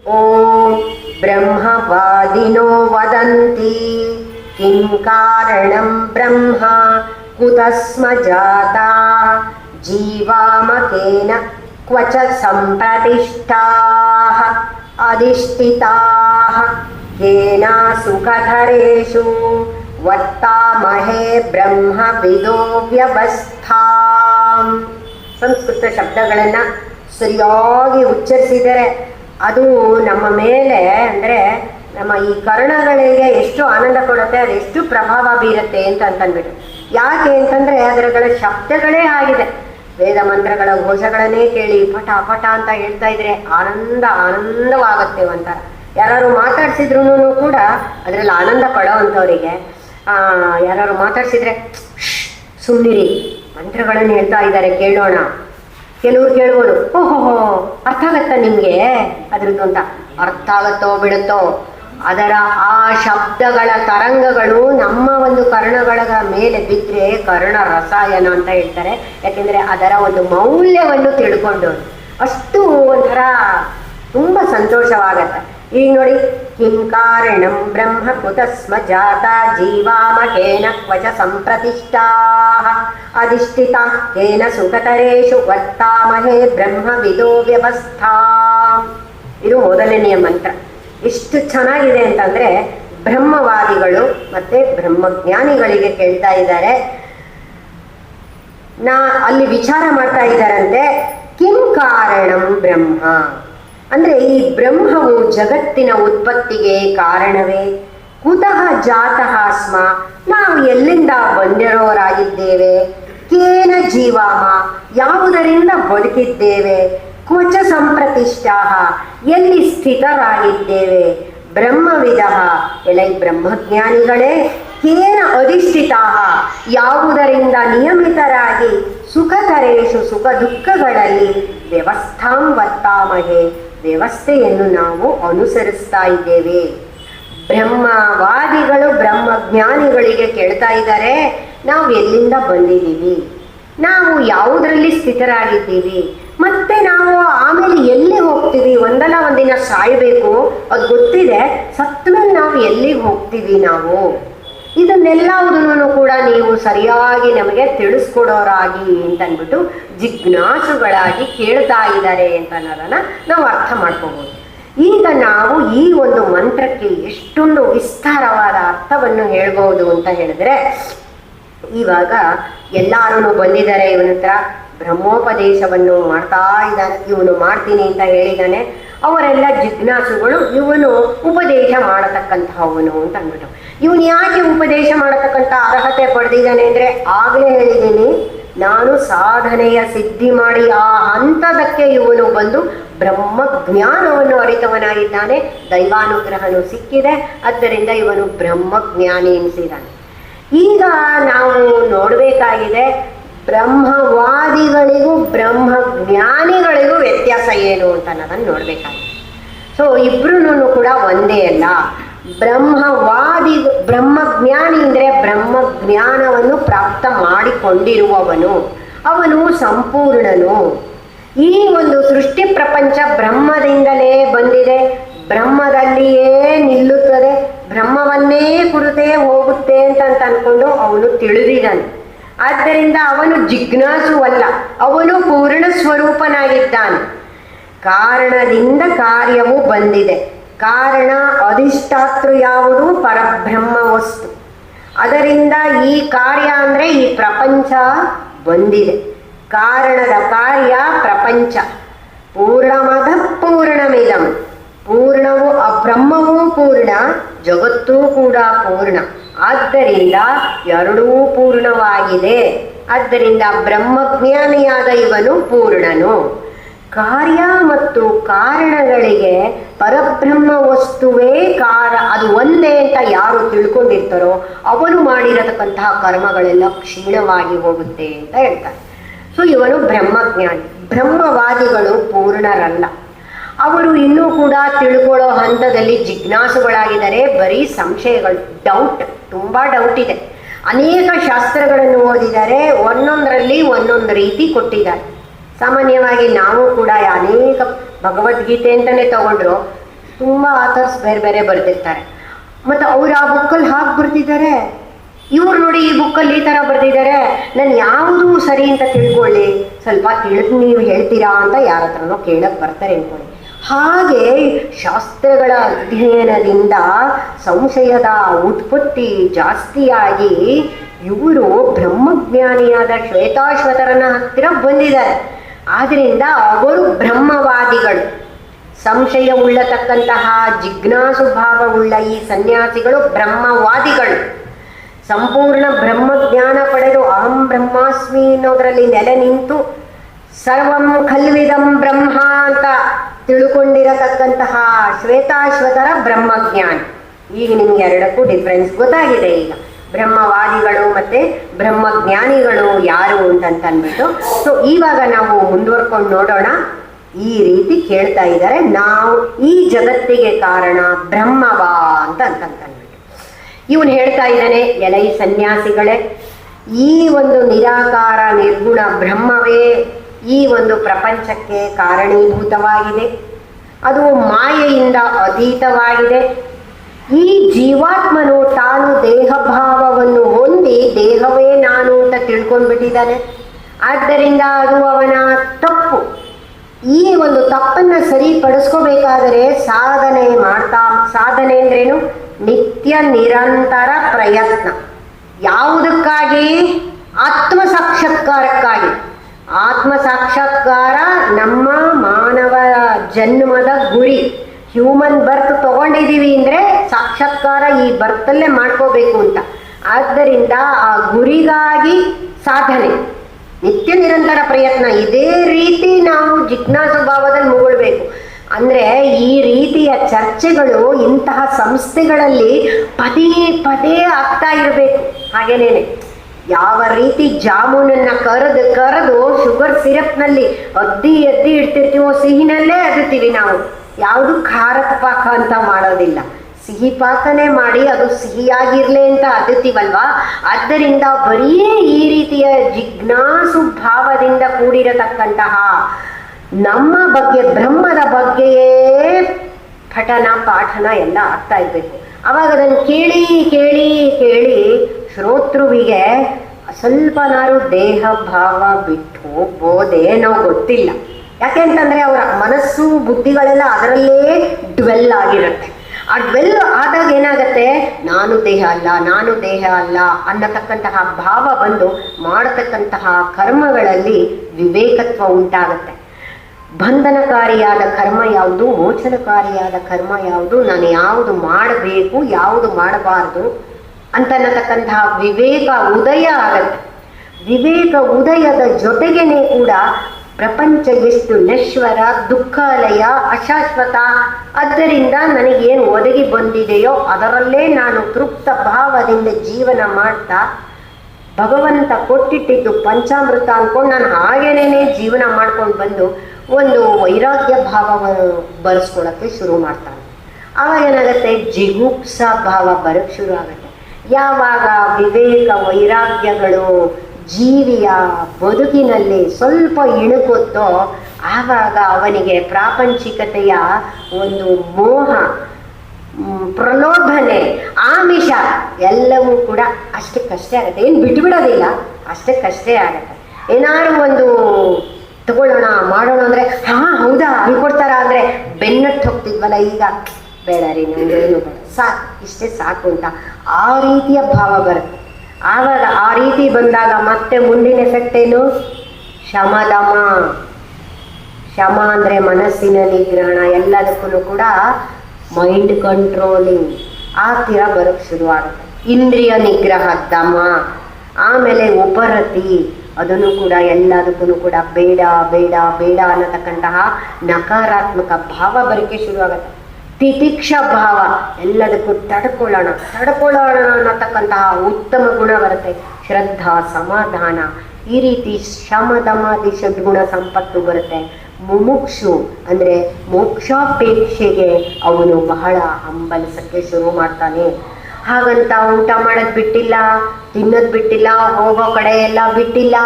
ॐ ब्रह्मवादिनो वदन्ति किं कारणं ब्रह्म कुतः स्म जाता जीवामकेन क्व च सम्प्रतिष्ठाः अधिष्ठिताः केन सुखधरेषु वर्तामहे ಬ್ರಹ್ಮವಿದೋ ವ್ಯವಸ್ಥಾಂ ಸಂಸ್ಕೃತ ಶಬ್ದಗಳನ್ನು ಸರಿಯಾಗಿ ಉಚ್ಚರಿಸಿದರೆ ಅದು ನಮ್ಮ ಮೇಲೆ ಅಂದರೆ ನಮ್ಮ ಈ ಕರ್ಣಗಳಿಗೆ ಎಷ್ಟು ಆನಂದ ಕೊಡುತ್ತೆ, ಅದು ಎಷ್ಟು ಪ್ರಭಾವ ಬೀರುತ್ತೆ ಅಂತ ಅಂತಂದ್ಬಿಟ್ಟು ಯಾಕೆ ಅಂತಂದರೆ ಅದರಗಳ ಶಬ್ದಗಳೇ ಆಗಿದೆ. ವೇದ ಮಂತ್ರಗಳ ಘೋಷಗಳನ್ನೇ ಕೇಳಿ ಪಟ ಪಟ ಅಂತ ಹೇಳ್ತಾ ಇದ್ರೆ ಆನಂದ ಆನಂದವಾಗುತ್ತೆ ಅಂತ ಯಾರು ಮಾತಾಡ್ಸಿದ್ರು ಕೂಡ ಅದರಲ್ಲಿ ಆನಂದ ಪಡೋವಂಥವ್ರಿಗೆ ಯಾರು ಮಾತಾಡ್ಸಿದ್ರೆ ಸುಮ್ಮನಿರಿ ಮಂತ್ರಗಳನ್ನು ಹೇಳ್ತಾ ಇದ್ದಾರೆ, ಕೇಳೋಣ. ಕೆಲವ್ರು ಕೇಳ್ಬೋದು ಓಹೋ ಅರ್ಥ ಆಗತ್ತಾ ನಿಮಗೆ? ಅದ್ರದ್ದು ಅಂತ. ಅರ್ಥ ಆಗತ್ತೋ ಬಿಡುತ್ತೋ, ಅದರ ಆ ಶಬ್ದಗಳ ತರಂಗಗಳು ನಮ್ಮ ಒಂದು ಕರ್ಣಗಳ ಮೇಲೆ ಬಿದ್ದರೆ ಕರ್ಣ ರಸಾಯನ ಅಂತ ಹೇಳ್ತಾರೆ. ಯಾಕೆಂದರೆ ಅದರ ಒಂದು ಮೌಲ್ಯವನ್ನು ತಿಳ್ಕೊಂಡು ಅಷ್ಟು ಒಂಥರ ತುಂಬ ಸಂತೋಷವಾಗತ್ತೆ. ಈಗ ನೋಡಿ. ಕಿಂ ಕಾರಣಂ ಬ್ರಹ್ಮ ಕುತಸ್ಮ ಜಾತ ಜೀವಾಮಕೇನ ಕ್ವಚ ಸಂಪ್ರತಿಷ್ಠಾ ಅಧಿಷ್ಠಿತ ಕೇನ ಸುಖತರೇಶು ವರ್ತಾಮಹೇ ಬ್ರಹ್ಮವಿದೋ ವ್ಯವಸ್ಥಾ. ಇದು ಮೊದಲನೆಯ ಮಂತ್ರ. ಎಷ್ಟು ಚೆನ್ನಾಗಿದೆ ಅಂತಂದ್ರೆ ಬ್ರಹ್ಮವಾದಿಗಳು ಮತ್ತೆ ಬ್ರಹ್ಮಜ್ಞಾನಿಗಳಿಗೆ ಕೇಳ್ತಾ ಇದ್ದಾರೆ. ನಾ ಅಲ್ಲಿ ವಿಚಾರ ಮಾಡ್ತಾ ಇದ್ದಾರಂತೆ. ಕಿಂ ಕಾರಣಂ ಬ್ರಹ್ಮ. ಅಂದ್ರೆ ಈ ಬ್ರಹ್ಮವು ಜಗತ್ತಿನ ಉತ್ಪತ್ತಿಗೆ ಕಾರಣವೇ. ಕುತಃ ಜಾತಃ ಸ್ಮ. ನಾವು ಎಲ್ಲಿಂದ ಬಂದಿರೋರಾಗಿದ್ದೇವೆ? ಕೇನ ಜೀವಾಮ. ಯಾವುದರಿಂದ ಬದುಕಿದ್ದೇವೆ? ಕ್ವಚ ಸಂಪ್ರತಿಷ್ಠಾ ಎಲ್ಲಿ ಸ್ಥಿತರಾಗಿದ್ದೇವೆ? ಬ್ರಹ್ಮವಿದ. ಎಲೈ ಬ್ರಹ್ಮಜ್ಞಾನಿಗಳೇ, ಕೇನ ಅಧಿಷ್ಠಿತಾ ಯಾವುದರಿಂದ ನಿಯಮಿತರಾಗಿ ಸುಖತರೇಶು ಸುಖ ದುಃಖಗಳಲ್ಲಿ ವ್ಯವಸ್ಥಾಂ ವರ್ತಾಮಹೆ ವ್ಯವಸ್ಥೆಯನ್ನು ನಾವು ಅನುಸರಿಸ್ತಾ ಇದ್ದೇವೆ. ಬ್ರಹ್ಮವಾದಿಗಳು ಬ್ರಹ್ಮಜ್ಞಾನಿಗಳಿಗೆ ಕೇಳ್ತಾ ಇದ್ದಾರೆ, ನಾವು ಎಲ್ಲಿಂದ ಬಂದಿದ್ದೀವಿ? ನಾವು ಯಾವುದರಲ್ಲಿ ಸ್ಥಿತರಾಗಿದ್ದೀವಿ? ಮತ್ತೆ ನಾವು ಆಮೇಲೆ ಎಲ್ಲಿ ಹೋಗ್ತೀವಿ? ಒಂದಲ್ಲ ಒಂದಿನ ಸಾಯಬೇಕು? ಅದು ಗೊತ್ತಿದೆ. ಸತ್ತಮೇಲೆ ನಾವು ಎಲ್ಲಿಗೆ ಹೋಗ್ತೀವಿ ನಾವು? ಇದನ್ನೆಲ್ಲವುದನ್ನು ಕೂಡ ನೀವು ಸರಿಯಾಗಿ ನಮಗೆ ತಿಳಿಸ್ಕೊಡೋರಾಗಿ ಅಂತಂದ್ಬಿಟ್ಟು ಜಿಜ್ಞಾಸುಗಳಾಗಿ ಕೇಳ್ತಾ ಇದ್ದಾರೆ ಅಂತ ಅನ್ನೋದನ್ನ ನಾವು ಅರ್ಥ ಮಾಡ್ಕೋಬೋದು. ಈಗ ನಾವು ಈ ಒಂದು ಮಂತ್ರಕ್ಕೆ ಎಷ್ಟೊಂದು ವಿಸ್ತಾರವಾದ ಅರ್ಥವನ್ನು ಹೇಳ್ಬೋದು ಅಂತ ಹೇಳಿದ್ರೆ, ಇವಾಗ ಎಲ್ಲರೂ ಬಂದಿದ್ದಾರೆ ಇವನ ಹತ್ರ ಬ್ರಹ್ಮೋಪದೇಶವನ್ನು ಮಾಡ್ತಾ ಇದ್ದಾನೆ, ಇವನು ಮಾಡ್ತೀನಿ ಅಂತ ಹೇಳಿದ್ದಾನೆ ಅವರೆಲ್ಲ ಜಿಜ್ಞಾಸುಗಳು ಇವನು ಉಪದೇಶ ಮಾಡತಕ್ಕಂತಹವನು ಅಂತ ಅಂದ್ಬಿಟ್ಟು. ಇವನು ಯಾಕೆ ಉಪದೇಶ ಮಾಡತಕ್ಕಂಥ ಅರ್ಹತೆ ಪಡೆದಿದ್ದಾನೆ ಅಂದರೆ ಆಗಲೇ ಹೇಳಿದ್ದೀನಿ, ನಾನು ಸಾಧನೆಯ ಸಿದ್ಧಿ ಮಾಡಿ ಆ ಹಂತದಕ್ಕೆ ಇವನು ಬಂದು ಬ್ರಹ್ಮ ಜ್ಞಾನವನ್ನು ಅರಿತವನಾಗಿದ್ದಾನೆ. ದೈವಾನುಗ್ರಹನು ಸಿಕ್ಕಿದೆ, ಆದ್ದರಿಂದ ಇವನು ಬ್ರಹ್ಮಜ್ಞಾನಿ ಎನಿಸಿದ್ದಾನೆ ಈಗ ನಾವು ನೋಡಬೇಕಾಗಿದೆ ಬ್ರಹ್ಮವಾದಿಗಳಿಗೂ ಬ್ರಹ್ಮಜ್ಞಾನಿಗಳಿಗೂ ವ್ಯತ್ಯಾಸ ಏನು ಅಂತ ಅನ್ನೋದನ್ನು ನೋಡ್ಬೇಕಾಗಿದೆ. ಸೊ ಇಬ್ರು ಕೂಡ ಒಂದೇ ಅಲ್ಲ. ಬ್ರಹ್ಮವಾದಿ, ಬ್ರಹ್ಮಜ್ಞಾನಿ ಅಂದರೆ ಬ್ರಹ್ಮಜ್ಞಾನವನ್ನು ಪ್ರಾಪ್ತ ಮಾಡಿಕೊಂಡಿರುವವನು. ಅವನು ಸಂಪೂರ್ಣನು. ಈ ಒಂದು ಸೃಷ್ಟಿ ಪ್ರಪಂಚ ಬ್ರಹ್ಮದಿಂದಲೇ ಬಂದಿದೆ. ಬ್ರಹ್ಮದಲ್ಲಿಯೇ ನಿಲ್ಲುತ್ತದೆ. ಬ್ರಹ್ಮವನ್ನೇ ಕುರಿತೇ ಹೋಗುತ್ತೆ ಅಂತ ಅನ್ಕೊಂಡು ಅವನು ತಿಳಿದಿದ್ದಾನೆ. ಆದ್ದರಿಂದ ಅವನು ಜಿಜ್ಞಾಸುವಲ್ಲ, ಅವನು ಪೂರ್ಣ ಸ್ವರೂಪನಾಗಿದ್ದಾನೆ. ಕಾರಣದಿಂದ ಕಾರ್ಯವು ಬಂದಿದೆ. ಕಾರಣ ಅಧಿಷ್ಠಾತೃ ಯಾವುದು? ಪರಬ್ರಹ್ಮ ವಸ್ತು. ಅದರಿಂದ ಈ ಕಾರ್ಯ ಅಂದರೆ ಈ ಪ್ರಪಂಚ ಬಂದಿದೆ. ಕಾರಣದ ಕಾರ್ಯ ಪ್ರಪಂಚ. ಪೂರ್ಣಮದ ಪೂರ್ಣಮಿದಂ. ಪೂರ್ಣವು ಅಬ್ರಹ್ಮವೂ ಪೂರ್ಣ, ಜಗತ್ತೂ ಕೂಡ ಪೂರ್ಣ. ಆದ್ದರಿಂದ ಎರಡೂ ಪೂರ್ಣವಾಗಿದೆ. ಆದ್ದರಿಂದ ಬ್ರಹ್ಮಜ್ಞಾನಿಯಾದ ಇವನು ಪೂರ್ಣನು. ಕಾರ್ಯ ಮತ್ತು ಕಾರಣಗಳಿಗೆ ಪರಬ್ರಹ್ಮ ವಸ್ತುವೇ ಕಾರ, ಅದು ಒಂದೇ ಅಂತ ಯಾರು ತಿಳ್ಕೊಂಡಿರ್ತಾರೋ ಅವನು ಮಾಡಿರತಕ್ಕಂತಹ ಕರ್ಮಗಳೆಲ್ಲ ಕ್ಷೀಣವಾಗಿ ಹೋಗುತ್ತೆ ಅಂತ ಹೇಳ್ತಾರೆ. ಸೊ ಇವನು ಬ್ರಹ್ಮಜ್ಞಾನಿ. ಬ್ರಹ್ಮವಾದಿಗಳು ಪೂರ್ಣರಲ್ಲ. ಅವರು ಇನ್ನೂ ಕೂಡ ತಿಳ್ಕೊಳ್ಳೋ ಹಂತದಲ್ಲಿ ಜಿಜ್ಞಾಸುಗಳಾಗಿದ್ದಾರೆ. ಬರೀ ಸಂಶಯಗಳು ಡೌಟ್ ತುಂಬ ಡೌಟ್ ಇದೆ. ಅನೇಕ ಶಾಸ್ತ್ರಗಳನ್ನು ಓದಿದ್ದಾರೆ. ಒಂದೊಂದರಲ್ಲಿ ಒಂದೊಂದು ರೀತಿ ಕೊಟ್ಟಿದ್ದಾರೆ. ಸಾಮಾನ್ಯವಾಗಿ ನಾವು ಕೂಡ ಅನೇಕ ಭಗವದ್ಗೀತೆ ಅಂತಲೇ ತಗೊಂಡ್ರು, ತುಂಬ ಆಥರ್ಸ್ ಬೇರೆ ಬೇರೆ ಬರೆದಿರ್ತಾರೆ. ಮತ್ತು ಅವ್ರು ಆ ಬುಕ್ಕಲ್ಲಿ ಹಾಕಿ ಬರ್ತಿದ್ದಾರೆ ಇವ್ರು ನೋಡಿ ಈ ಬುಕ್ಕಲ್ಲಿ ಈ ಥರ ಬರೆದಿದ್ದಾರೆ. ನಾನು ಯಾವುದು ಸರಿ ಅಂತ ತಿಳ್ಕೊಳ್ಳಿ. ಸ್ವಲ್ಪ ತಿಳಿದು ನೀವು ಹೇಳ್ತೀರಾ ಅಂತ ಯಾರ ಹತ್ರನೋ ಕೇಳಕ್ಕೆ ಬರ್ತಾರೆ ಅನ್ಕೊಳ್ಳಿ. ಹಾಗೆ ಶಾಸ್ತ್ರಗಳ ಅಧ್ಯಯನದಿಂದ ಸಂಶಯದ ಉತ್ಪತ್ತಿ ಜಾಸ್ತಿಯಾಗಿ ಇವರು ಬ್ರಹ್ಮಜ್ಞಾನಿಯಾದ ಶ್ವೇತಾಶ್ವತರನ ಹತ್ತಿರ ಬಂದಿದ್ದಾರೆ. ಆದ್ದರಿಂದ ಅವರು ಬ್ರಹ್ಮವಾದಿಗಳು. ಸಂಶಯ ಉಳ್ಳತಕ್ಕಂತಹ ಜಿಜ್ಞಾಸು ಭಾವವುಳ್ಳ ಈ ಸನ್ಯಾಸಿಗಳು ಬ್ರಹ್ಮವಾದಿಗಳು. ಸಂಪೂರ್ಣ ಬ್ರಹ್ಮಜ್ಞಾನ ಪಡೆದು ಅಹಂ ಬ್ರಹ್ಮಾಸ್ಮಿ ಅನ್ನೋದರಲ್ಲಿ ನೆಲೆ ನಿಂತು ಸರ್ವಂ ಖಲ್ವಿದಂ ಬ್ರಹ್ಮ ಅಂತ ತಿಳ್ಕೊಂಡಿರತಕ್ಕಂತಹ ಶ್ವೇತಾಶ್ವತರ ಬ್ರಹ್ಮಜ್ಞಾನ. ಈಗ ನಿಮ್ಗೆ ಎರಡಕ್ಕೂ ಡಿಫ್ರೆನ್ಸ್ ಗೊತ್ತಾಗಿದೆ ಈಗ. ಬ್ರಹ್ಮವಾದಿಗಳು ಮತ್ತೆ ಬ್ರಹ್ಮಜ್ಞಾನಿಗಳು ಯಾರು ಅಂತ ಅಂದ್ಬಿಟ್ಟು ಸೊ ಇವಾಗ ನಾವು ಮುಂದುವರ್ಕೊಂಡು ನೋಡೋಣ. ಈ ರೀತಿ ಕೇಳ್ತಾ ಇದ್ದಾರೆ. ನಾವು ಈ ಜಗತ್ತಿಗೆ ಕಾರಣ ಬ್ರಹ್ಮವಾ ಅಂತ ಅಂತಂದ್ಬಿಟ್ಟು ಇವನು ಹೇಳ್ತಾ ಇದ್ದಾನೆ, ಎಲೈ ಸನ್ಯಾಸಿಗಳೇ, ಈ ಒಂದು ನಿರಾಕಾರ ನಿರ್ಗುಣ ಬ್ರಹ್ಮವೇ ಈ ಒಂದು ಪ್ರಪಂಚಕ್ಕೆ ಕಾರಣೀಭೂತವಾಗಿದೆ. ಅದು ಮಾಯೆಯಿಂದ ಅತೀತವಾಗಿದೆ. ಈ ಜೀವಾತ್ಮನು ತಾನು ದೇಹಭಾವವನ್ನು ಹೊಂದಿ ದೇಹವೇ ನಾನು ಅಂತ ತಿಳ್ಕೊಂಡ್ಬಿಟ್ಟಿದ್ದಾನೆ. ಆದ್ದರಿಂದ ಅದು ಅವನ ತಪ್ಪು. ಈ ಒಂದು ತಪ್ಪನ್ನು ಸರಿಪಡಿಸ್ಕೋಬೇಕಾದರೆ ಸಾಧನೆ ಮಾಡ್ತಾ, ಸಾಧನೆ ಅಂದ್ರೇನು? ನಿತ್ಯ ನಿರಂತರ ಪ್ರಯತ್ನ. ಯಾವುದಕ್ಕಾಗಿ? ಆತ್ಮ ಸಾಕ್ಷಾತ್ಕಾರಕ್ಕಾಗಿ ಆತ್ಮ ಸಾಕ್ಷಾತ್ಕಾರ ನಮ್ಮ ಮಾನವ ಜನ್ಮದ ಗುರಿ. ಹ್ಯೂಮನ್ ಬರ್ತ್ ತಗೊಂಡಿದ್ದೀವಿ ಅಂದರೆ ಸಾಕ್ಷಾತ್ಕಾರ ಈ ಬರ್ತಲ್ಲೇ ಮಾಡ್ಕೋಬೇಕು ಅಂತ. ಆದ್ದರಿಂದ ಆ ಗುರಿಗಾಗಿ ಸಾಧನೆ. ನಿತ್ಯ ನಿರಂತರ ಪ್ರಯತ್ನ. ಇದೇ ರೀತಿ ನಾವು ಜಿಜ್ಞಾಸು ಭಾವದಲ್ಲಿ ಮುಗುಳ್ಬೇಕು. ಅಂದ್ರೆ ಈ ರೀತಿಯ ಚರ್ಚೆಗಳು ಇಂತಹ ಸಂಸ್ಥೆಗಳಲ್ಲಿ ಪದೇ ಪದೇ ಆಗ್ತಾ ಇರಬೇಕು. ಹಾಗೇನೇನೆ? ಯಾವ ರೀತಿ ಜಾಮೂನನ್ನ ಕರೆದು ಕರೆದು ಶುಗರ್ ಸಿರಪ್ನಲ್ಲಿ ಅದ್ದಿ ಎದ್ದಿ ಇಡ್ತಿರ್ತೀವೋ ಸಿಹಿನಲ್ಲೇ ಅದಿರ್ತೀವಿ ನಾವು. ಯಾವುದು ಖಾರದ ಪಾಕ ಅಂತ ಮಾಡೋದಿಲ್ಲ. ಸಿಹಿ ಪಾಕನೇ ಮಾಡಿ ಅದು ಸಿಹಿಯಾಗಿರ್ಲಿ ಅಂತ ಅದುತ್ತೀವಲ್ವಾ ಆದ್ದರಿಂದ ಬರೀ ಈ ರೀತಿಯ ಜಿಜ್ಞಾಸು ಭಾವದಿಂದ ಕೂಡಿರತಕ್ಕಂತಹ ನಮ್ಮ ಬಗ್ಗೆ, ಬ್ರಹ್ಮದ ಬಗ್ಗೆಯೇ ಪಠನ, ಪಾಠನ ಎಲ್ಲ ಆಗ್ತಾ ಇರಬೇಕು. ಅವಾಗ ಅದನ್ನು ಕೇಳಿ ಕೇಳಿ ಕೇಳಿ ಶ್ರೋತೃವಿಗೆ ಸ್ವಲ್ಪನಾರು ದೇಹ ಭಾವ ಬಿಟ್ಟು ಹೋಗ್ಬೋದೇನೋ ಗೊತ್ತಿಲ್ಲ. ಯಾಕೆ ಅಂತಂದ್ರೆ ಅವರ ಮನಸ್ಸು, ಬುದ್ಧಿಗಳೆಲ್ಲ ಅದರಲ್ಲೇ ಡ್ವೆಲ್ ಆಗಿರುತ್ತೆ. ಆ ಡ್ವೆಲ್ ಆದಾಗ ಏನಾಗತ್ತೆ? ನಾನು ದೇಹ ಅಲ್ಲ, ನಾನು ದೇಹ ಅಲ್ಲ ಅನ್ನತಕ್ಕಂತಹ ಭಾವ ಬಂದು ಮಾಡತಕ್ಕಂತಹ ಕರ್ಮಗಳಲ್ಲಿ ವಿವೇಕತ್ವ ಉಂಟಾಗತ್ತೆ. ಬಂಧನಕಾರಿಯಾದ ಕರ್ಮ ಯಾವುದು, ಮೋಚನಕಾರಿಯಾದ ಕರ್ಮ ಯಾವುದು, ನಾನು ಯಾವುದು ಮಾಡಬೇಕು, ಯಾವುದು ಮಾಡಬಾರದು ಅಂತನ್ನತಕ್ಕಂತಹ ವಿವೇಕ ಉದಯ ಆಗತ್ತೆ. ವಿವೇಕ ಉದಯದ ಜೊತೆಗೇನೆ ಕೂಡ ಪ್ರಪಂಚ ಎಷ್ಟು ನಶ್ವರ, ದುಃಖಾಲಯ, ಅಶಾಶ್ವತ ಆದ್ದರಿಂದ ನನಗೇನು ಒದಗಿ ಬಂದಿದೆಯೋ ಅದರಲ್ಲೇ ನಾನು ತೃಪ್ತ ಭಾವದಿಂದ ಜೀವನ ಮಾಡ್ತಾ ಭಗವಂತ ಕೊಟ್ಟಿಟ್ಟಿದ್ದು ಪಂಚಾಮೃತ ಅಂದ್ಕೊಂಡು ನಾನು ಹಾಗೇನೇ ಜೀವನ ಮಾಡ್ಕೊಂಡು ಬಂದು ಒಂದು ವೈರಾಗ್ಯ ಭಾವವನ್ನು ಬರೆಸ್ಕೊಳ್ಳೋಕ್ಕೆ ಶುರು ಮಾಡ್ತಾನೆ. ಆವಾಗ ಏನಾಗುತ್ತೆ? ಜಿಗುಪ್ಸ ಭಾವ ಬರೋಕ್ಕೆ ಶುರು ಆಗುತ್ತೆ. ಯಾವಾಗ ವಿವೇಕ ವೈರಾಗ್ಯಗಳು ಜೀವಿಯ ಬದುಕಿನಲ್ಲಿ ಸ್ವಲ್ಪ ಇಣುಕುತ್ತೋ ಆವಾಗ ಅವನಿಗೆ ಪ್ರಾಪಂಚಿಕತೆಯ ಒಂದು ಮೋಹ ಪ್ರಲೋಭನೆ, ಆಮಿಷ ಎಲ್ಲವೂ ಕೂಡ ಅಷ್ಟಕ್ಕಷ್ಟೇ ಆಗುತ್ತೆ. ಏನು ಬಿಟ್ಬಿಡೋದಿಲ್ಲ, ಅಷ್ಟಕ್ಕಷ್ಟೇ ಆಗುತ್ತೆ. ಏನಾದ್ರು ಒಂದು ತಗೊಳ್ಳೋಣ, ಮಾಡೋಣ ಅಂದರೆ, ಹಾಂ, ಹೌದಾ ಅನ್ಕೊಡ್ತಾರ ಅಂದರೆ, ಬೆನ್ನಟ್ಟು ಹೋಗ್ತಿದ್ವಲ್ಲ ಈಗ. ಬೇಡ ರೀ ನನಗೆ ಏನು ಸಾಕು, ಇಷ್ಟೇ ಸಾಕು ಅಂತ. ಆ ರೀತಿಯ ಭಾವ ಬರುತ್ತೆ. ಆವಾಗ ಆ ರೀತಿ ಬಂದಾಗ ಮತ್ತೆ ಮುಂದಿನ ಎಫೆಕ್ಟ್ ಏನು? ಶಮದಮ ಶಮ ಅಂದರೆ ಮನಸ್ಸಿನ ನಿಗ್ರಹಣ ಎಲ್ಲದಕ್ಕೂ ಕೂಡ ಮೈಂಡ್ ಕಂಟ್ರೋಲಿಂಗ್ ಆ ತೀರ ಬರೋಕ್ ಶುರುವಾಗುತ್ತೆ. ಇಂದ್ರಿಯ ನಿಗ್ರಹ, ದಮ. ಆಮೇಲೆ ಉಪರತಿ. ಅದನ್ನು ಕೂಡ ಎಲ್ಲದಕ್ಕೂ ಕೂಡ ಬೇಡ ಬೇಡ ಬೇಡ ಅನ್ನತಕ್ಕಂತಹ ನಕಾರಾತ್ಮಕ ಭಾವ ಬರಕ್ಕೆ ಶುರುವಾಗುತ್ತೆ. ತಿತಿಕ್ಷ ಭಾವ, ಎಲ್ಲದಕ್ಕೂ ತಡ್ಕೊಳ್ಳೋಣ ತಡ್ಕೊಳ್ಳೋಣ ಅನ್ನತಕ್ಕಂತಹ ಉತ್ತಮ ಗುಣ ಬರುತ್ತೆ. ಶ್ರದ್ಧಾ, ಸಮಾಧಾನ, ಈ ರೀತಿ ಶಮದಮಾದಿ ಷಡ್ಗುಣ ಸಂಪತ್ತು ಬರುತ್ತೆ. ಮುಮುಕ್ಷು ಅಂದರೆ ಮೋಕ್ಷಾಪೇಕ್ಷೆಗೆ ಅವನು ಬಹಳ ಹಂಬಲಿಸಕ್ಕೆ ಶುರು ಮಾಡ್ತಾನೆ. ಹಾಗಂತ ಊಟ ಮಾಡೋದು ಬಿಟ್ಟಿಲ್ಲ, ತಿನ್ನೋದು ಬಿಟ್ಟಿಲ್ಲ, ಹೋಗೋ ಕಡೆ ಎಲ್ಲ ಬಿಟ್ಟಿಲ್ಲ.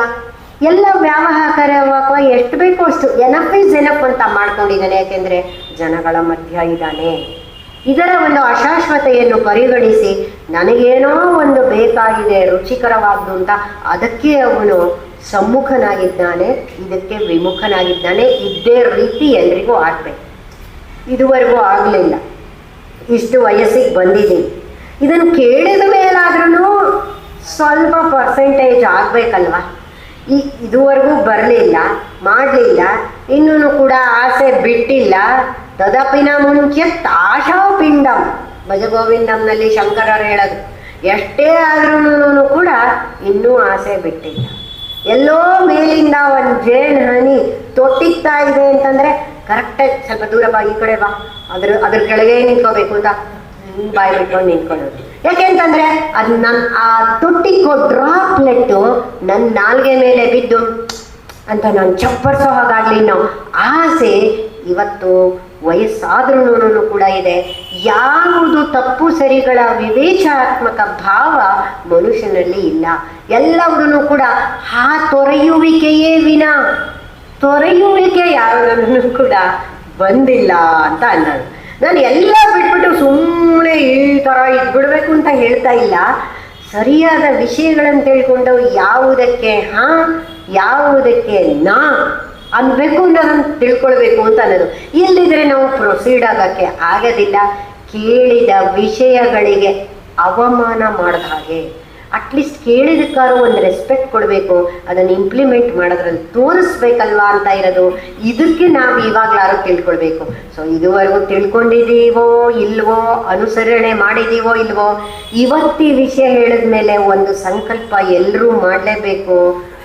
ಎಲ್ಲ ವ್ಯಾವಹಾರಿಕವಾಗಿ ಎಷ್ಟು ಬೇಕೋ ಅಷ್ಟು ಎನಫ್ ಇಸ್ ಅಂತ ಮಾಡ್ಕೊಂಡಿದ್ದಾನೆ. ಯಾಕೆಂದ್ರೆ ಜನಗಳ ಮಧ್ಯ ಇದ್ದಾನೆ. ಇದರ ಒಂದು ಅಶಾಶ್ವತೆಯನ್ನು ಪರಿಗಣಿಸಿ ನನಗೇನೋ ಒಂದು ಬೇಕಾಗಿದೆ, ರುಚಿಕರವಾದ್ದು ಅಂತ ಅದಕ್ಕೆ ಅವನು ಸಮ್ಮುಖನಾಗಿದ್ದಾನೆ, ಇದಕ್ಕೆ ವಿಮುಖನಾಗಿದ್ದಾನೆ. ಇದ್ದೇ ರೀತಿ ಎಲ್ರಿಗೂ ಆಗ್ಬೇಕು. ಇದುವರೆಗೂ ಆಗಲಿಲ್ಲ. ಇಷ್ಟು ವಯಸ್ಸಿಗೆ ಬಂದಿದ್ದೀನಿ. ಇದನ್ನು ಕೇಳಿದ ಮೇಲಾದ್ರೂ ಸ್ವಲ್ಪ ಪರ್ಸೆಂಟೇಜ್ ಆಗಬೇಕಲ್ವ? ಈ ಇದುವರೆಗೂ ಬರಲಿಲ್ಲ, ಮಾಡಲಿಲ್ಲ ಇನ್ನೂ ಕೂಡ ಆಸೆ ಬಿಟ್ಟಿಲ್ಲ. ತದಪಿನ ಮುಂಚೆ ತಾಶೋ ಪಿಂಡಂ, ಭಜಗೋವಿಂದಂನಲ್ಲಿ ಶಂಕರರು ಹೇಳೋದು. ಎಷ್ಟೇ ಆದ್ರೂ ಕೂಡ ಇನ್ನೂ ಆಸೆ ಬಿಟ್ಟಿಲ್ಲ. ಎಲ್ಲೋ ಮೇಲಿಂದ ಒಂದು ಜೇನ್ ಹನಿ ತೊಟ್ಟಿಗ್ತಾ ಇದೆ ಅಂತಂದ್ರೆ ಕರೆಕ್ಟಾಗಿ ಸ್ವಲ್ಪ ದೂರ ಬಾ ಕಡೆ ಬಾ. ಅದ್ರ ಅದ್ರ ಕೆಳಗೆ ನಿಂತ್ಕೋಬೇಕು ಅಂತ. ಬಾಯಿ ಬಿಟ್ಕೊಂಡು ನಿಂತ್ಕೊಳ್ಳೋದು ಯಾಕೆಂತಂದ್ರೆ ಅದು ನನ್ ಆ ತೊಟ್ಟಿಕ್ಕೋ ಡ್ರಾಪ್ಲೆಟ್ಟು ನನ್ನ ನಾಲ್ಗೆ ಮೇಲೆ ಬಿದ್ದು ಅಂತ ನಾನು ಚಪ್ಪರ್ಸೋ ಹಾಗಾಗ್ಲಿ ನಾವು ಆಸೆ ಇವತ್ತು ವಯಸ್ಸಾದ್ರೂ ಕೂಡ ಇದೆ. ಯಾವುದು ತಪ್ಪು ಸರಿಗಳ ವಿವೇಚನಾತ್ಮಕ ಭಾವ ಮನುಷ್ಯನಲ್ಲಿ ಇಲ್ಲ. ಎಲ್ಲವೂ ಕೂಡ ಆ ತೊರೆಯುವಿಕೆಯೇ ವಿನ. ತೊರೆಯುವಿಕೆ ಯಾರನ್ನು ಕೂಡ ಬಂದಿಲ್ಲ ಅಂತ ಅನ್ನೋದು. ನಾನು ಎಲ್ಲ ಬಿಟ್ಬಿಟ್ಟು ಸುಮ್ಮನೆ ಈ ಥರ ಇದ್ಬಿಡ್ಬೇಕು ಅಂತ ಹೇಳ್ತಾ ಇಲ್ಲ. ಸರಿಯಾದ ವಿಷಯಗಳನ್ನು ತಿಳ್ಕೊಂಡು ಯಾವುದಕ್ಕೆ ಹಾ, ಯಾವುದಕ್ಕೆ ನಾ ಅನ್ಬೇಕು ನಾನು ತಿಳ್ಕೊಳ್ಬೇಕು ಅಂತ ಅನ್ನೋದು. ಇಲ್ಲಿದ್ರೆ ನಾವು ಪ್ರೊಸೀಡ್ ಆಗೋಕ್ಕೆ ಆಗೋದಿಲ್ಲ. ಕೇಳಿದ ವಿಷಯಗಳಿಗೆ ಅವಮಾನ ಮಾಡಿದ ಹಾಗೆ. ಅಟ್ಲೀಸ್ಟ್ ಕೇಳಿದಕ್ಕಾದ್ರೂ ಒಂದು ರೆಸ್ಪೆಕ್ಟ್ ಕೊಡಬೇಕು. ಅದನ್ನು ಇಂಪ್ಲಿಮೆಂಟ್ ಮಾಡೋದ್ರಲ್ಲಿ ತೋರಿಸ್ಬೇಕಲ್ವಾ ಅಂತ ಇರೋದು. ಇದಕ್ಕೆ ನಾವು ಇವಾಗ್ಲಾರು ತಿಳ್ಕೊಳ್ಬೇಕು. ಸೊ ಇದುವರೆಗೂ ತಿಳ್ಕೊಂಡಿದ್ದೀವೋ, ಇಲ್ವೋ, ಅನುಸರಣೆ ಮಾಡಿದ್ದೀವೋ, ಇಲ್ವೋ, ಇವತ್ತಿ ವಿಷಯ ಹೇಳಿದ್ಮೇಲೆ ಒಂದು ಸಂಕಲ್ಪ ಎಲ್ಲರೂ ಮಾಡಲೇಬೇಕು.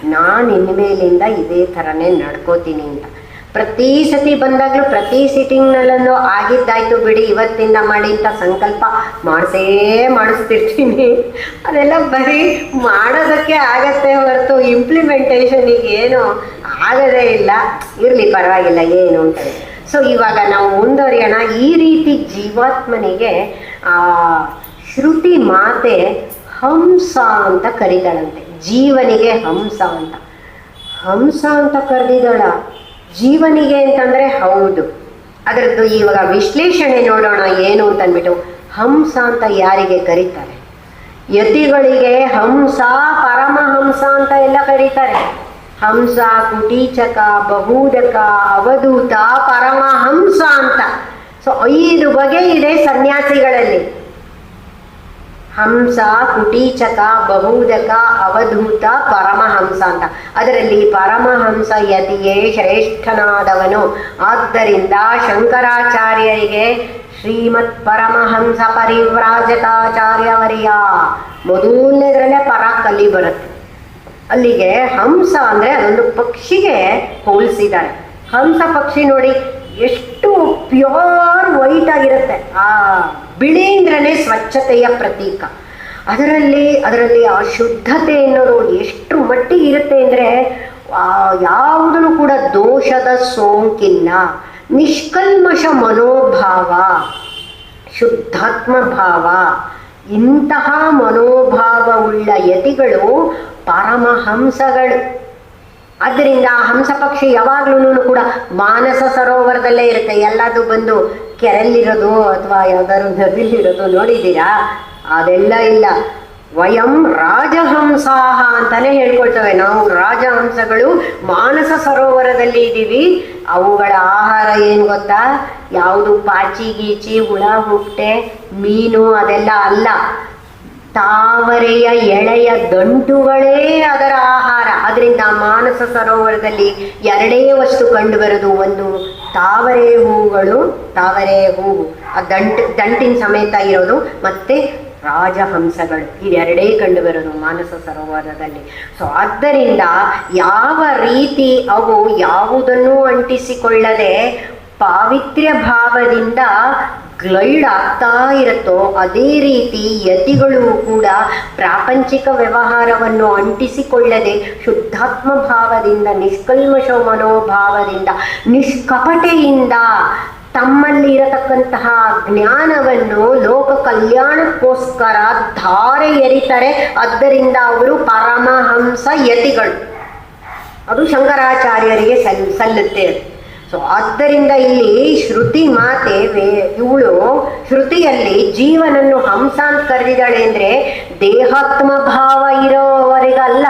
ನಾನು ಇನ್ಮೇಲಿಂದ ಇದೇ ಥರನೇ ನಡ್ಕೋತೀನಿ ಅಂತ. ಪ್ರತಿ ಸತಿ ಬಂದಾಗಲೂ ಪ್ರತಿ ಸಿಟ್ಟಿಂಗ್ನಲ್ಲೂ ಆಗಿದ್ದಾಯ್ತು ಬಿಡಿ, ಇವತ್ತಿಂದ ಮಾಡಿ ಅಂತ ಸಂಕಲ್ಪ ಮಾಡಿಸೇ ಮಾಡಿಸ್ತಿರ್ತೀನಿ. ಅದೆಲ್ಲ ಬರೀ ಮಾಡೋದಕ್ಕೆ ಆಗತ್ತೆ ಹೊರತು ಇಂಪ್ಲಿಮೆಂಟೇಷನಿಗೆ ಏನು ಆಗದೇ ಇಲ್ಲ. ಇರಲಿ, ಪರವಾಗಿಲ್ಲ, ಏನು ಅಂತ. ಸೊ ಇವಾಗ ನಾವು ಮುಂದುವರಿಯೋಣ. ಈ ರೀತಿ ಜೀವಾತ್ಮನಿಗೆ ಶ್ರುತಿ ಮಾತೆ ಹಂಸ ಅಂತ ಕರೀತಾಳಂತೆ. ಜೀವನಿಗೆ ಹಂಸ ಅಂತ. ಹಂಸ ಅಂತ ಕರೆದಿದ್ದಾಳ. ಜೀವನಿಗೆ ಅಂತಂದ್ರೆ ಹೌದು. ಅದರದ್ದು ಇವಾಗ ವಿಶ್ಲೇಷಣೆ ನೋಡೋಣ ಏನು ಅಂತ ಅಂದ್ಬಿಟ್ಟು ಹಂಸ ಅಂತ ಯಾರಿಗೆ ಕರೀತಾರೆ? ಯತಿಗಳಿಗೆ ಹಂಸ ಪರಮಹಂಸ ಅಂತ ಎಲ್ಲ ಕರೀತಾರೆ. ಹಂಸ, ಕುಟೀಚಕ, ಬಹುದಕ, ಅವಧೂತ ಪರಮಹಂಸ ಅಂತ. ಸೊ ಐದು ಬಗೆ ಇದೆ ಸನ್ಯಾಸಿಗಳಲ್ಲಿ. ಹಂಸ, ಕುಟೀಚಕ ಬಹುದಕ ಅವಧೂತ, ಪರಮಹಂಸ ಅಂತ. ಅದರಲ್ಲಿ ಪರಮಹಂಸ ಯತಿಯೇ ಶ್ರೇಷ್ಠನಾದವನು. ಆದ್ದರಿಂದ ಶಂಕರಾಚಾರ್ಯರಿಗೆ ಶ್ರೀಮತ್ ಪರಮಹಂಸ ಪರಿವ್ರಾಜಕಾಚಾರ್ಯವರಿಯ ಮೊದಲನೇದ್ರಲ್ಲೇ ಪರ ಕಲಿ ಬರುತ್ತೆ. ಅಲ್ಲಿಗೆ ಹಂಸ ಅಂದ್ರೆ ಅದೊಂದು ಪಕ್ಷಿಗೆ ಹೋಲಿಸಿದ್ದಾರೆ. ಹಂಸ ಪಕ್ಷಿ ನೋಡಿ ಎಷ್ಟು ಪ್ಯೂರ್ ವೈಟ್ ಆಗಿರುತ್ತೆ. ಆ ಬಿಳಿ ಅಂದ್ರೇ ಸ್ವಚ್ಛತೆಯ ಪ್ರತೀಕ. ಅದರಲ್ಲಿ ಅದರಲ್ಲಿ ಆ ಶುದ್ಧತೆ ಅನ್ನೋದು ಎಷ್ಟು ಮಟ್ಟಿಗೆ ಇರುತ್ತೆ ಅಂದರೆ ಯಾವುದೂ ಕೂಡ ದೋಷದ ಸೋಂಕಿಲ್ಲ. ನಿಷ್ಕಲ್ಮಶ ಮನೋಭಾವ, ಶುದ್ಧಾತ್ಮ ಭಾವ, ಇಂತಹ ಮನೋಭಾವವುಳ್ಳ ಯತಿಗಳು ಪರಮಹಂಸಗಳು. ಆದ್ದರಿಂದ ಆ ಹಂಸ ಪಕ್ಷಿ ಯಾವಾಗ್ಲೂ ಕೂಡ ಮಾನಸ ಸರೋವರದಲ್ಲೇ ಇರುತ್ತೆ. ಎಲ್ಲದು ಬಂದು ಕೆರೆಯಲ್ಲಿರೋದು ಅಥವಾ ಯಾವ್ದಾದ್ರು ನದಿಲಿರೋದು ನೋಡಿದ್ದೀರಾ? ಅದೆಲ್ಲ ಇಲ್ಲ. ವಯಂ ರಾಜಹಂಸಾಹ ಅಂತಾನೆ ಹೇಳ್ಕೊಳ್ತವೆ. ನಾವು ರಾಜಹಂಸಗಳು ಮಾನಸ ಸರೋವರದಲ್ಲಿ ಇದ್ದೀವಿ. ಅವುಗಳ ಆಹಾರ ಏನು ಗೊತ್ತಾ? ಯಾವುದು ಪಾಚಿ ಗೀಚಿ, ಹುಳ, ಹುಟ್ಟೆ, ಮೀನು ಅದೆಲ್ಲ ಅಲ್ಲ. ತಾವರೆಯ ಎಳೆಯ ದಂಟುಗಳೇ ಅದರ ಆಹಾರ. ಅದರಿಂದ ಮಾನಸ ಸರೋವರದಲ್ಲಿ ಎರಡೇ ವಸ್ತು ಕಂಡುಬರೋದು ಒಂದು ತಾವರೆ ಹೂಗಳು, ತಾವರೆ ಹೂವು ಆ ದಂಟ್, ದಂಟಿನ ಸಮೇತ ಇರೋದು ಮತ್ತೆ ರಾಜಹಂಸಗಳು. ಇದೆರಡೇ ಕಂಡುಬರೋದು ಮಾನಸ ಸರೋವರದಲ್ಲಿ. ಸೊ ಆದ್ದರಿಂದ ಯಾವ ರೀತಿ ಅವು ಯಾವುದನ್ನೂ ಅಂಟಿಸಿಕೊಳ್ಳದೆ ಪಾವಿತ್ರ್ಯ ಭಾವದಿಂದ ಗ್ಲೈಡ್ ಆಗ್ತಾ ಇರುತ್ತೋ ಅದೇ ರೀತಿ ಯತಿಗಳು ಕೂಡ ಪ್ರಾಪಂಚಿಕ ವ್ಯವಹಾರವನ್ನು ಅಂಟಿಸಿಕೊಳ್ಳದೆ ಶುದ್ಧಾತ್ಮ ಭಾವದಿಂದ ನಿಷ್ಕಲ್ಮಶ ಮನೋಭಾವದಿಂದ, ನಿಷ್ಕಪಟೆಯಿಂದ ತಮ್ಮಲ್ಲಿ ಇರತಕ್ಕಂತಹ ಜ್ಞಾನವನ್ನು ಲೋಕ ಕಲ್ಯಾಣಕ್ಕೋಸ್ಕರ ಧಾರೆ ಎರಿತಾರೆ. ಆದ್ದರಿಂದ ಅವರು ಪರಮಹಂಸ ಯತಿಗಳು. ಅದು ಶಂಕರಾಚಾರ್ಯರಿಗೆ ಸಲ್, ಸಲ್ಲುತ್ತೆ. ಸೊ ಆದ್ದರಿಂದ ಇಲ್ಲಿ ಶ್ರುತಿ ಮಾತೆ ಇವಳು ಶ್ರುತಿಯಲ್ಲಿ ಜೀವನನ್ನು ಹಂಸ ಅಂತ ಕರೆದಿದ್ದಾಳೆ ಅಂದ್ರೆ ದೇಹಾತ್ಮ ಭಾವ ಇರೋವರೆಗಲ್ಲ.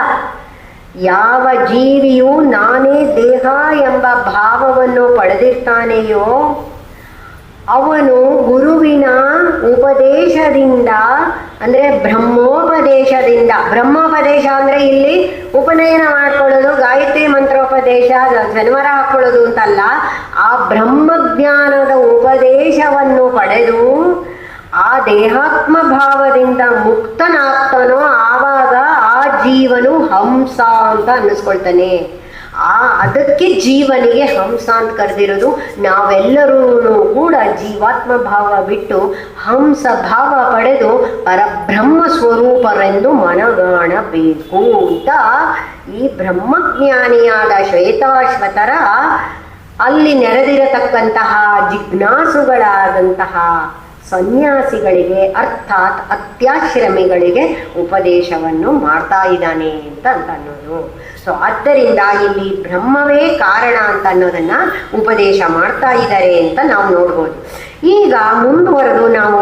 ಯಾವ ಜೀವಿಯು ನಾನೇ ದೇಹ ಎಂಬ ಭಾವವನ್ನು ಪಡೆದಿರ್ತಾನೆಯೋ ಅವನು ಗುರುವಿನ ಉಪದೇಶದಿಂದ, ಅಂದ್ರೆ ಬ್ರಹ್ಮೋಪದೇಶದಿಂದ. ಬ್ರಹ್ಮೋಪದೇಶ ಅಂದ್ರೆ ಇಲ್ಲಿ ಉಪನಯನ ಮಾಡ್ಕೊಳ್ಳೋದು, ಗಾಯತ್ರಿ ಮಂತ್ರೋಪದೇಶ ಜನ್ಮರ ಹಾಕೊಳ್ಳೋದು ಅಂತಲ್ಲ. ಆ ಬ್ರಹ್ಮಜ್ಞಾನದ ಉಪದೇಶವನ್ನು ಪಡೆದು, ಆ ದೇಹಾತ್ಮ ಭಾವದಿಂದ ಮುಕ್ತನಾಗ್ತಾನೋ ಆವಾಗ ಆ ಜೀವನು ಹಂಸ ಅಂತ ಅನ್ನಿಸ್ಕೊಳ್ತಾನೆ. ಆ ಅದಕ್ಕೆ ಜೀವನಿಗೆ ಹಂಸ ಅಂತ ಕರೆದಿರೋದು. ನಾವೆಲ್ಲರೂ ಕೂಡ ಜೀವಾತ್ಮ ಭಾವ ಬಿಟ್ಟು ಹಂಸ ಭಾವ ಪಡೆದು ಪರಬ್ರಹ್ಮ ಸ್ವರೂಪರೆಂದು ಮನಗಾಣಬೇಕು ಅಂತ ಈ ಬ್ರಹ್ಮಜ್ಞಾನಿಯಾದ ಶ್ವೇತಾಶ್ವತರ ಅಲ್ಲಿ ನೆರೆದಿರತಕ್ಕಂತಹ ಜಿಜ್ಞಾಸುಗಳಾದಂತಹ ಸನ್ಯಾಸಿಗಳಿಗೆ ಅರ್ಥಾತ್ ಅತ್ಯಾಶ್ರಮಿಗಳಿಗೆ ಉಪದೇಶವನ್ನು ಮಾಡ್ತಾ ಇದ್ದಾನೆ ಅಂತ ಅಂತ ಅನ್ನೋದು ಸೊ ಆದ್ದರಿಂದ ಇಲ್ಲಿ ಬ್ರಹ್ಮವೇ ಕಾರಣ ಅಂತ ಅನ್ನೋದನ್ನ ಉಪದೇಶ ಮಾಡ್ತಾ ಇದ್ದಾರೆ ಅಂತ ನಾವು ನೋಡ್ಬೋದು. ಈಗ ಮುಂದುವರೆದು ನಾವು